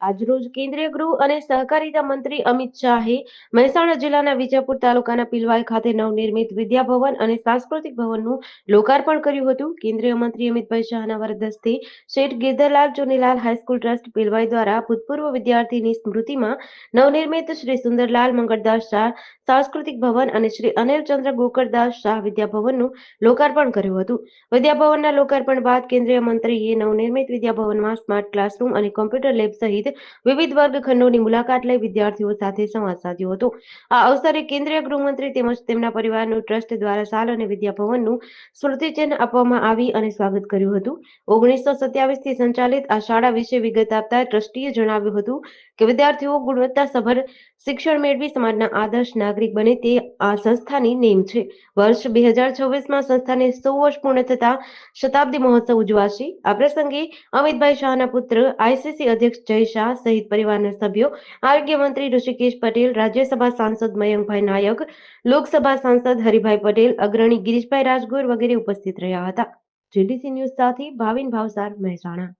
આજરોજ કેન્દ્રીય ગૃહ અને સહકારિતા મંત્રી અમિત શાહે મહેસાણા જિલ્લાના વિજાપુર તાલુકાના પિલવાઈ ખાતે નવનિર્મિત વિદ્યાભવન અને સાંસ્કૃતિક ભવનનું લોકાર્પણ કર્યું હતું. કેન્દ્રીય મંત્રી અમિતભાઈ શાહના વરદસ્તે Sheth Girdharlal Chonilal high school trust Pilvai દ્વારા ભૂતપૂર્વ વિદ્યાર્થીની સ્મૃતિમાં નવનિર્મિત શ્રી સુંદરલાલ મંગળદાસ શાહ સાંસ્કૃતિક ભવન અને શ્રી અનિલચંદ્ર ગોકળદાસ શાહ વિદ્યાભવનનું લોકાર્પણ કર્યું હતું. વિદ્યાભવનના લોકાર્પણ બાદ કેન્દ્રીય મંત્રીએ નવનિર્મિત વિદ્યાભવનમાં સ્માર્ટ ક્લાસરૂમ અને કોમ્પ્યુટર લેબ સહિત વિવિધ વર્ગખંડોની મુલાકાત લઈ વિદ્યાર્થીઓ સાથે સંવાદ સાધ્યો હતો. આ અવસરે કેન્દ્રીય ગૃહમંત્રી તેમજ તેમના પરિવારનું ટ્રસ્ટ દ્વારા સાલ અને વિદ્યાભવનનું સ્મૃતિચિહ્ન આપવામાં આવી અને સ્વાગત કર્યું હતું. ઓગણીસો સત્યાવીસથી સંચાલિત આ શાળા વિશે વિગત આપતા ટ્રસ્ટીએ જણાવ્યું હતું કે વિદ્યાર્થીઓ ગુણવત્તાસભર શિક્ષણ મેળવી સમાજના આદર્શ નાગરિક બને તે આ સંસ્થાની નેમ છે. વર્ષ બે હજાર છવ્વીસમાં સંસ્થાને સો વર્ષ પૂર્ણ થતા શતાબ્દી મહોત્સવ ઉજવાશે. આ પ્રસંગે અમિતભાઈ શાહના પુત્ર આઈસીસી અધ્યક્ષ જય શાહ સહિત પરિવારના સભ્યો, આરોગ્ય મંત્રી ઋષિકેશ પટેલ, રાજ્યસભા સાંસદ મયંકભાઈ નાયક, લોકસભા સાંસદ હરિભાઈ પટેલ, અગ્રણી ગિરીશભાઈ રાજગોર વગેરે ઉપસ્થિત રહ્યા હતા. જીડીસી ન્યૂઝ સાથે ભાવિન ભાવસાર મહેસાણા.